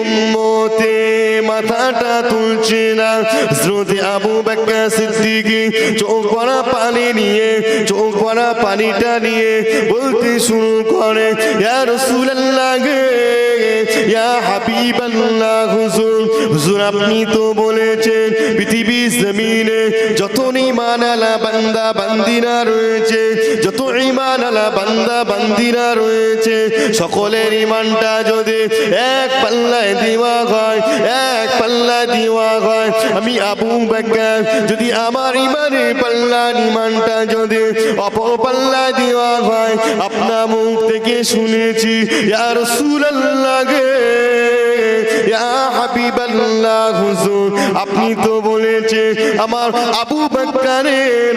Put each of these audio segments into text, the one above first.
উম্মতে মাথাটা তুলছে না। শ্রুতি আবু বেকা সিদ্দিকি চোখ ভরা পানি নিয়ে, চোখ ভরা পানিটা নিয়ে বলতে শুরু করে, ইয়া রাসূলুল্লাহ গে, ইয়া হাবিবাল্লাহ হুজুর। হুজুর, আপনি তো বলেছেন পৃথিবী জমিনে যত ইমান আলা বান্দা বান্দিরা রয়েছে যত ইমান আলা বান্দা বান্দিরা রয়েছে, সকলের ইমানটা যদি এক পাল্লায় দেওয়া হয়, এক পাল্লা দেওয়া হয়, আমি আবু বকর যদি আমার ইমানে পাল্লা ইমানটা যদি অপর পাল্লা দেওয়া হয়, আপনার মুখ থেকে শুনেছি আর রাসূলুল্লাহ গে। হাবিবাল্লাহ আপনি তো বলেছে আমার আবু বাক্কারের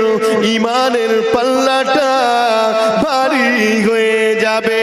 ইমানের পাল্লাটা ভারী হয়ে যাবে।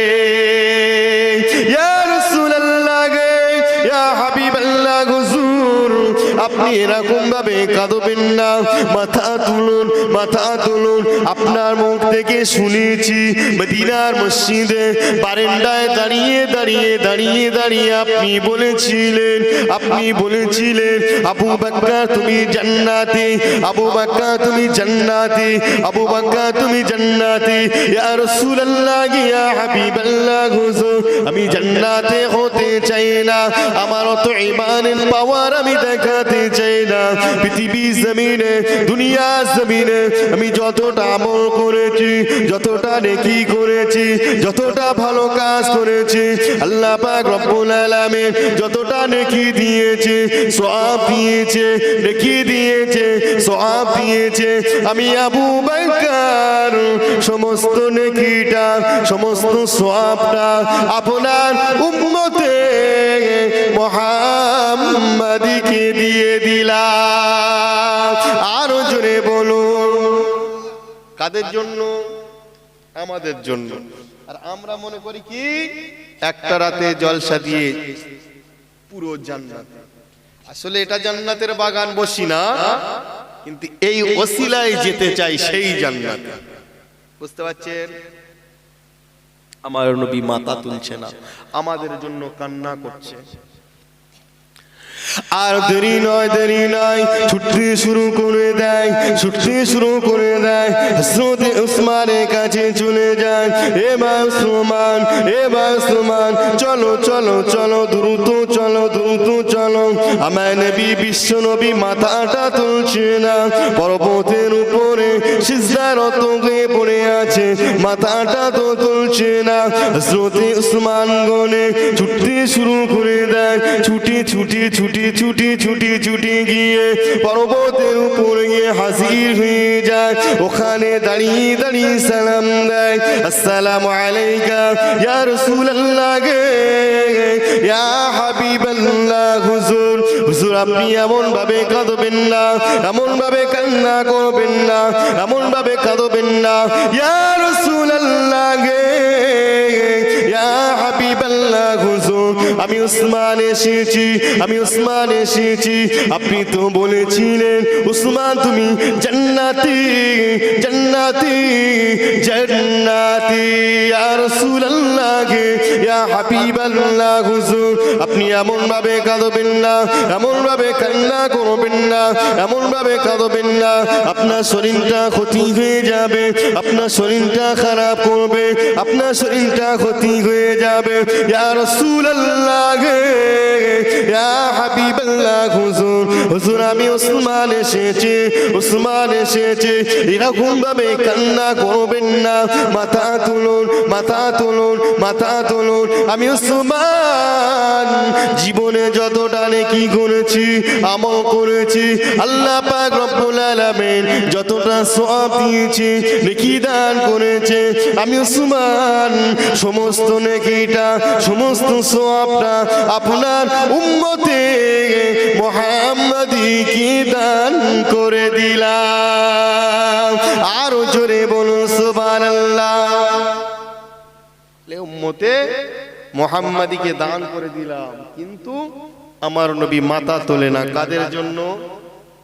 এরকম ভাবে কাঁদবেন না। মাথা তুলুন মাথা তুলুন। আপনার মুখ থেকে শুনেছি, মদিনার মসজিদে বারেন্দায় দাঁড়িয়ে দাঁড়িয়ে দাঁড়িয়ে দাঁড়িয়ে আপনি বলেছিলেন আপনি বলেছিলেন, আবু বাক্কা তুমি জান্নাতে, আবু বাক্কা তুমি জান্নাতে, আবু বাক্কা তুমি জান্নাতে, ইয়া রাসূলুল্লাহ, ইয়া হাবিবাল্লাহ, হুজুর, আমি জান্নাতে হতে চাই না। আমার তো ইমানের পাওয়ার আমি দেখাতে চাই না পৃথিবী জমিনে, দুনিয়া জমিনে, আমি যতটা আমল করেছি, যতটা নেকি করেছি, যতটা ভালো কাজ করেছি, আল্লাহ পাক রব্বুল আলামিন যতটা নেকি দিয়েছে, সওয়াব দিয়েছে, নেকি দিয়েছে, সওয়াব দিয়েছে। আমি আবু বকর, সমস্ত নেকিটা, সমস্ত সওয়াবটা আপনার উম্মতে মোহাম্মদীকে দিয়ে দিলাম। আরও জোরে বলুন কাদের জন্য? আমাদের জন্য। আর আমরা মনে করি কি? একটা রাতে জলসা দিয়ে পুরো জান্নাত। আসলে এটা জান্নাতের বাগান বসি না কিন্তু এই ওসিলায় যেতে চাই সেই জান্নাত। বুঝতে পারছেন? আমার নবী মাথা তুলছে না। আমাদের জন্য কান্না করছে। আর দেরি নয় দেরি নয়। ছুটতে শুরু করে দেয়, ছুটতে শুরু করে দেয়। হসরতে উসমানের কাছে চলে যায়। এ বা উসমান এ বা উসমান চলো চলো চলো, দ্রুত চলো দ্রুত চলো আমার নবী বিশ্ব নবী মাথাটা তুলছে না পর্বতের উপরে সিজদারত হয়ে পড়ে আছে মাথাটা তো তুলছে না হযরত উসমান গনে ছুটতে শুরু করে দেয় ছুটি ছুটি ছুটি ছুটি ছুটি ছুটি গিয়ে পর্বতের উপর গিয়ে হাজির হয়ে যায় ওখানে দাঁড়িয়ে দাঁড়িয়ে সালাম দেয় আসসালামু আলাইকা ইয়া রাসূলুল্লাহ গে ইয়া হাবিবাল্লাহ হুজুর। হুজুর, আপনি এমন ভাবে কাঁদবেন না এমন ভাবে কান্না করবেন না এমন ভাবে কাঁদবেন না। ইয়া গে, ইয়া আমি উসমান এসেছি, আমি উসমান এসেছি। আপনি তো বলেছিলেন, উসমান, তুমি জান্নাতি জান্নাতি জান্নাতি। ইয়া রাসূলুল্লাহ গে আপনি এমন ভাবে কাঁদবেন না, এমন ভাবে কান্না করবেন না, এমন ভাবে কাঁদবেন না। আপনার শরীরটা ক্ষতি হয়ে যাবে, আপনার শরীরটা খারাপ করবে, আপনার শরীরটা ক্ষতি হয়ে যাবে। আমি এসেছি উসমান এসেছি। এরকম ভাবে কান্না করবেন না, মাথা তুলুন মাথা তুলুন মাথা তুলুন। আমি উসমান জীবনে যতটা নেকি করেছি, আমল করেছি, আল্লাহ পাক রব্বুল আলামিন যতটা সওয়াব দিয়েছে, নেকি দান করেছে। আমি উসমান সমস্ত নেকিটা, সমস্ত সওয়াবটা আপনার উম্মতে মোহাম্মদী কি দান করে দিলাম। আরও জোরে বলুন, সুবহানাল্লাহ। উম্মতে মোহাম্মদীকে দান করে দিলাম। কিন্তু আমার নবী মাথা তোলে না। কাদের জন্য?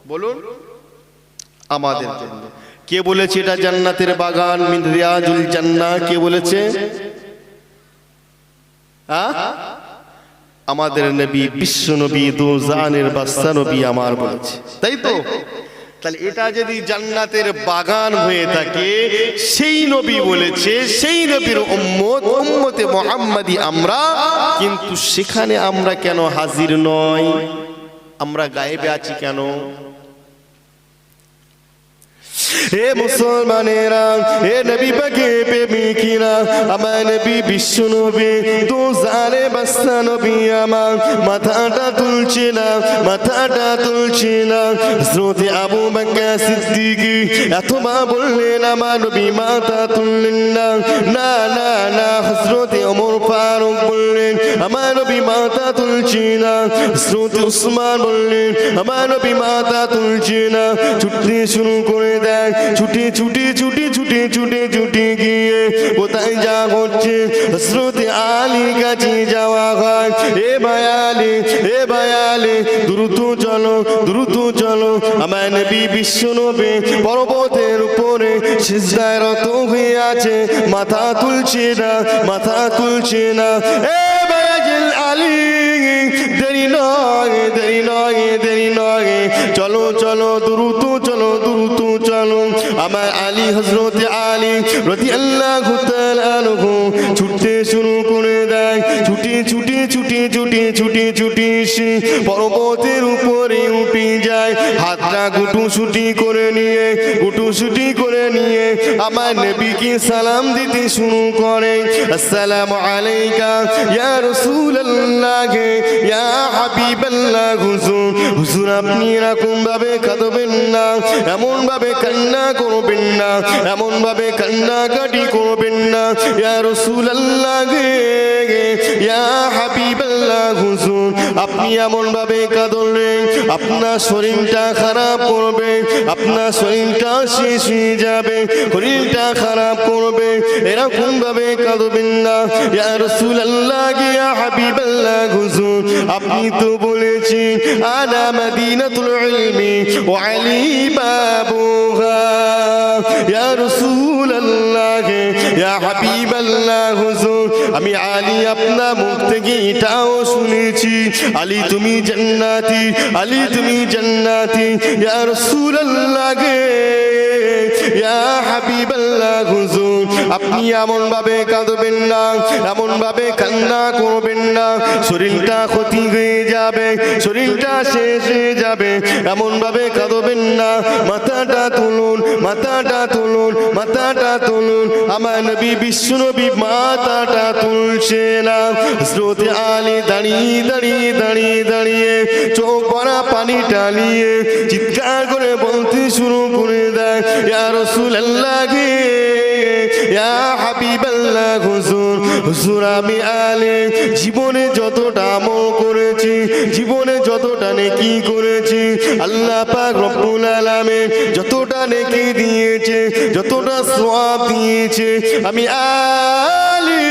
বলুন, আমাদের জন্য। কে বলেছে এটা জান্নাতের বাগান? মিন রিয়াজুল জান্নাহ। কে বলেছে? আমাদের নবী, বিশ্ব নবী, দু জানের বাস্তা নবী আমার বলেছে। তাই তো? তাহলে এটা যদি জান্নাতের বাগান হয়ে থাকে, সেই নবী বলেছে, সেই নবীর মোহাম্মদী আমরা, কিন্তু সেখানে আমরা কেন হাজির নয় আমরা গায়েবে আছি কেন? হে মুসলমানেরা হে নবী পাকে প্রেমিকিরা, আমার নবী বিশ্ব নবী তো জানে বাস্তা নবী আমার, মাথাটা তুলছে না, মাথাটা তুলছে না। হযরতে আবু বকর সিদ্দিকী এতবার বললেন, আমার নবী মাথা তুললেন না। না না না। হযরতে ওমর ফারুক বললেন, আমার নবী মাথা তুলছে না। হযরতে উসমান বললেন, আমার নবী মাথা তুলছে না। ছুটতে শুরু করে দেয় ছুটে ছুটে ছুটে ছুটে ছুটে ছুটে গিয়ে কোথায় যা হচ্ছে হসরতে আলীর কাছে যাওয়া হয়। এ ভায়ালে এ ভায়ালে দ্রুত চলো দ্রুত চলো। আমার নবী বিশ্ব নবী পর্বতের উপরে সিজদায় রত হয়ে আছে। মাথা তুলছে না, মাথা তুলছে না। এ ভায়াজিল আলী, দেরি নয় দেরি নয় দেরি নয়। চলো চলো, দ্রুত চলো দ্রুত চলো আমার আলী হজরত আলী রতি আল্লাহ ছুটতে শুরু করে দেয়। ছুটি ছুটি ছুটি ছুটি ছুটি ছুটি এসে পর্বতের উপরে উঠে যায়। হাতটা গুটু ছুটি করে নিয়ে, গুটু ছুটি করে নিয়ে আমার নবীকে সালাম দিতে শুরু করে। আসসালামু আলাইকা, ইয়া রাসূলুল্লাহ, ইয়া হাবিবাল্লাহ, হুজুর হুজুর আপনি এরকম ভাবে কাঁদবেন না এমন ভাবে কান্না করবেন না। এমন ভাবে কান্নাকাটি করবেন না। ইয়া রাসূলুল্লাহ হাবিবাল্লাহ হুজুর, আপনি এমন ভাবে কাঁদলেন, আপনার শরীরটা খারাপ করবে, আপনার শরীরটা শেষ হয়ে যাবে, শরীরটা খারাপ করবে এরকম ভাবে কাঁদবেন না। ইয়া রাসূলুল্লাহ ইয়া হাবিবাল্লাহ হুজুর, আপনি তো বলেছেন আনা মদিনাতুল ইলমি ওয়া আলী বাবুহা। আমি আলী আপনার মুখ থেকে এটাও শুনেছি। আলী, তুমি জান্নাতি। আলী, তুমি জান্নাতি। ইয়া রাসূলুল্লাহ গে। ইয়া হাবিবাল্লাহ, হুজুর। আপনি এমন ভাবে কাঁদবেন না এমন ভাবে কান্না করবেন না শরীরটা ক্ষতি হয়ে যাবে, শরীরটা শেষ হয়ে যাবে এমন ভাবে কাঁদবেন না মাথাটা তুলুন মাথাটা তুলুন মাথাটা তুলুন। আমার নবী বিশ্ব নবী মাথাটা তুলছে না। স্রোতে আলী দাঁড়িয়ে দাঁড়িয়ে দাঁড়িয়ে দাঁড়িয়ে চোখ ভরা পানি টালিয়ে চিৎকার করে বলতে শুরু করে দেয়, ইয়া রাসূলুল্লাহ গে। ইয়া হাবিবাল্লাহ, হুজুর হুজুর, আমি আলে। জীবনে যতটা আমল করেছি, জীবনে যতটা নেকি করেছি, আল্লাহ পাক রব্বুল আলামিন যতটা নেকি দিয়েছে, যতটা সওয়াব দিয়েছে, আমি আলী।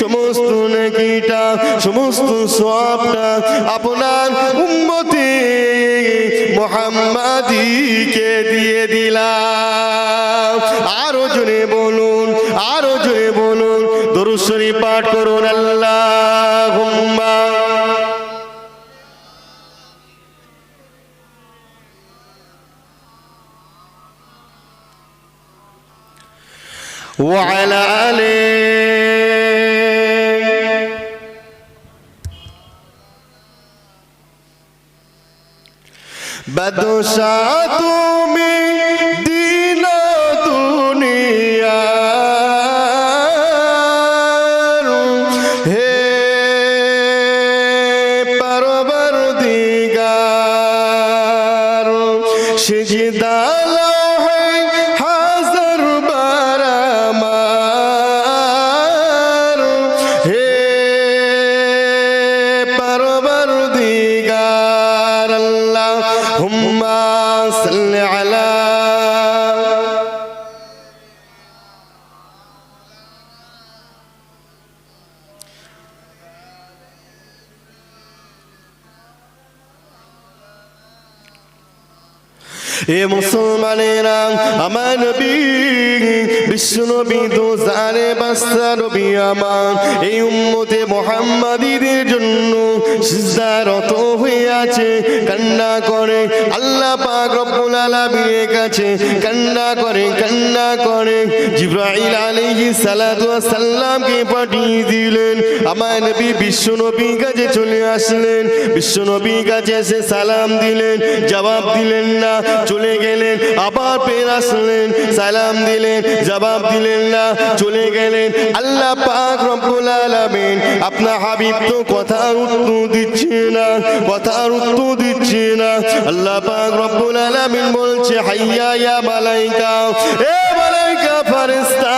সমস্ত নেকিটা, সমস্ত সওয়াবটা আপনার উম্মতে মোহাম্মদীকে দিয়ে দিলাম। জোরে বলুন আরো জোরে বলুন দরুশ্বরী পাঠ করুন আল্লাহ وعلى آله বাদশা তুমি এ মুসলমানেরা, আমার নবী, বিশ্ব নবী দো জানে বাস্তা নবী আমার। এই উম্মতে মোহাম্মদীদের জন্য সিজদারত হয়ে আছে কান্না করে, আল্লাহ পাক রব্বুল আলামিনের কাছে কান্না করে কান্না করে। জিব্রাইল আলাইহিস সালাতু ওয়াস সালামকে পাঠিয়ে দিলেন। আমার নবী বিশ্ব নবীর কাছে চলে আসলেন। বিশ্ব নবীর কাছে এসে সালাম দিলেন, জবাব দিলেন না, চলে গেলেন, আবার ফের আসলেন, সালাম দিলেন, জবাব দিলেন না, চলে গেলেন। আল্লাহ পাক রব্বুল আলামিন আপনার হাবিব তো কথার উত্তর দিচ্ছে না, কথার উত্তর দিচ্ছে না। আল্লাহ পাক রব্বুল আলামিন বলছে, হাইয়া ইয়া মালাইকা, এ মালাইকা ফারিস্তা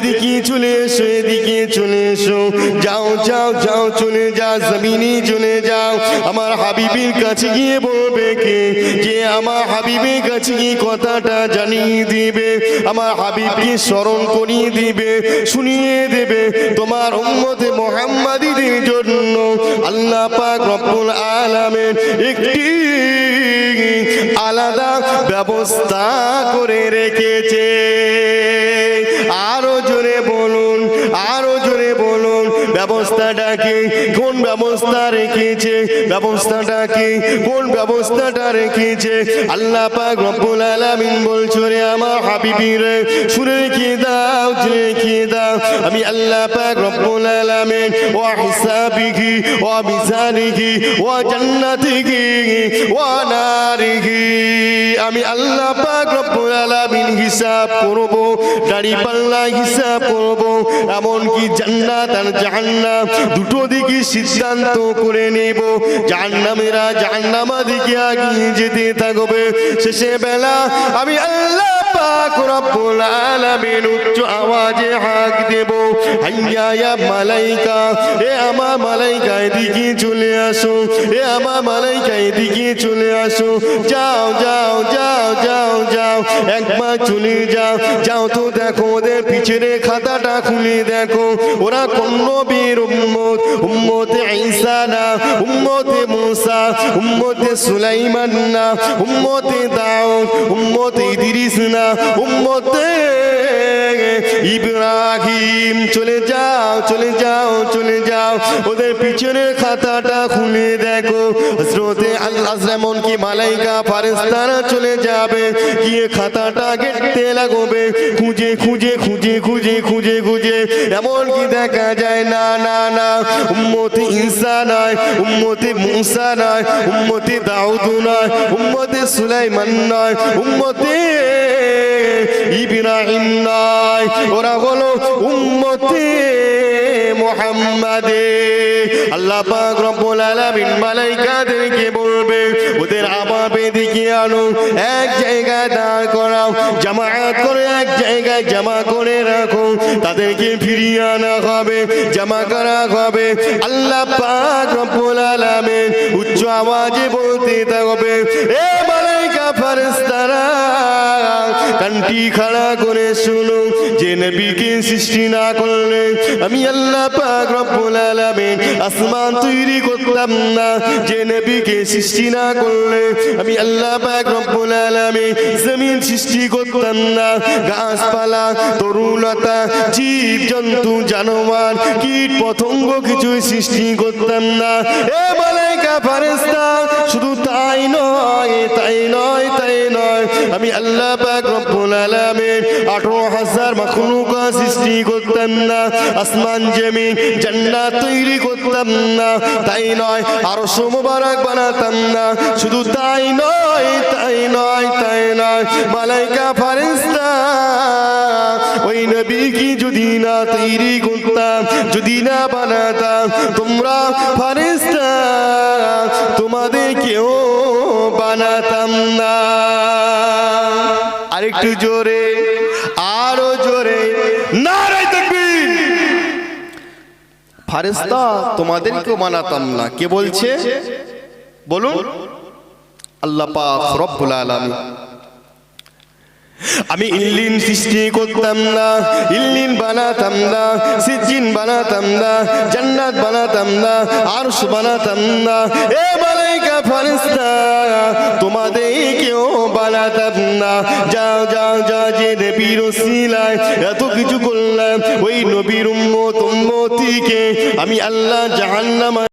এদিকে চলে এসো, এদিকে চলে এসো। যাও যাও যাও, চলে যাও জমিনে চলে যাও। আমার হাবিবের কাছে গিয়ে বলবে কে? যে আমার হাবিবের কাছে গিয়ে কথাটা জানিয়ে দিবে। আমার হাবিবকে স্মরণ করিয়ে দিবে, শুনিয়ে দেবে তোমার উম্মতে মোহাম্মদীদের জন্য। আল্লাহ পাক রব্বুল আলামিন একটি আলাদা ব্যবস্থা করে রেখেছে। আরও জোরে বলুন আরও ব্যবস্থাটা কি? কোন ব্যবস্থা রেখেছে? ব্যবস্থাটা কি? কোন ব্যবস্থাটা রেখেছে? আল্লাহ পাক রব্বুল আলামিন বলছো রে আমার হাবিবির শুনে রেখে দাও রেখে দাও। আমি আল্লাহ পাক রব্বুল আলামিন ওয়া হিসাবিহি ওয়া মিজানিহি ওয়া জান্নাতিহি ওয়া নারিহি আমি আল্লাহ পাক রব্বুল আলামিন হিসাব করব, দাড়ি পাল্লা হিসাব করব এমন কি জান্নাত আর জাহান্নাম দুটো দিকে সিদ্ধান্ত করে নেব। জাহান্নামেরা জাহান্নামা দিকে আগিয়ে যেতে থাকবে। শেষে বেলা আমি আল্লাহ আওয়াজে হাক দেব। এ আমার মালাইকা এদিকে চলে আসো, এ আমার মালাইকা এদিকে চলে আসো। যাও যাও যাও যাও যাও, একবার চলে যাও। যাও তো দেখো, ওদের পিছনে খাতাটা খুলে দেখো। ওরা কোন নবীর উম্মত, উম্মতে ঈসা না উম্মতে মুসা, উম্মতে সুলাইমান না, উম্মতে দাউদ, উম্মতে ইদ্রিস না উম্মতে ইব্রাহিম, চলে যাও চলে যাও চলে যাও। ওদের পিছনের খাতাটা খুলে দেখো। হজরতে আল্লাহ কি মালাইকা ফারেস্তারা চলে যাবে। গিয়ে খাতাটা গেটতে লাগবে। খুঁজে খুঁজে খুঁজে খুঁজে খুঁজে খুঁজে। এমন কি দেখা যায়, না না না, উম্মতি ঈসা নয় উম্মতি মুসা নয় উম্মতি দাউদ নয় উম্মতি সুলাইমান নয় উম্মতি ইব্রাহিম নয় ওরা হলো উম্মতি মোহাম্মদে। আল্লাহ পাক রব্বুল আলামিন মালাইকাদেরকে বলবে, ওদের আবাবে দিকে আনো, এক জায়গায় দাঁড় করাও, জামায়াত করে এক জায়গায় জমা করে রাখো, তাদেরকে ফিরিয়ে আনা হবে, জমা করা হবে। আল্লাহ পাক রব্বুল আলামিন উচ্চ আওয়াজে বলতে থাকবে, এ মালাইকা ফারেস্তারা কানটি খাড়া করে শুনো যে নবীকে সৃষ্টি না করলে। আমি আল্লাহ পাক রব্বুল আলামিন আসমান তৈরি করতাম না, যে নবীকে সৃষ্টি না করলে। আমি আল্লাহ পাক রব্বুল আলামিন জমিন সৃষ্টি করতাম না, গাছপালা তরুলতা জীব জন্তু জানোয়ার কীট পতঙ্গ কিছুই সৃষ্টি করতাম না। এ শুধু তাই নয় তাই নয় তাই নয়। আমি আল্লাহ পাক রব্বুল আলামিন 18000 মাখলুকা সৃষ্টি করতাম না, আসমান জমিন জান্নাত তৈরি করতাম না, তাই নয় আরও মোবারক বানাতাম না। শুধু তাই নয় তাই নয় তাই নয়। মালাইকা ফারিস্তা ওই নবী কি যদি না তৈরি করতাম যদি না বানাতাম তোমরা ফারিস্তা তোমাদের কেউ বানাতাম না। আরেকটু জোরে আরও জোরে তাকবীর। ফারেস্তা তোমাদেরকেও মানাতাম না। কে বলছে? বলুন। আল্লাহ পাক রব্বুল আলামিন আমি ইল্লিন সৃষ্টি করতাম না, ইল্লিন বানাতাম না সিজিন বানাতাম না, জান্নাত বানাতাম না, আরশ বানাতাম না। এ মালাইকা ফারিস্তা তোমাদের কেউ বানাতাম না। যাও যাও যা যে নবীর ওসিলায় এত কিছু করলাম, ওই নবীর উম্মত, উম্মতিকে আমি আল্লাহ জাহান্নাম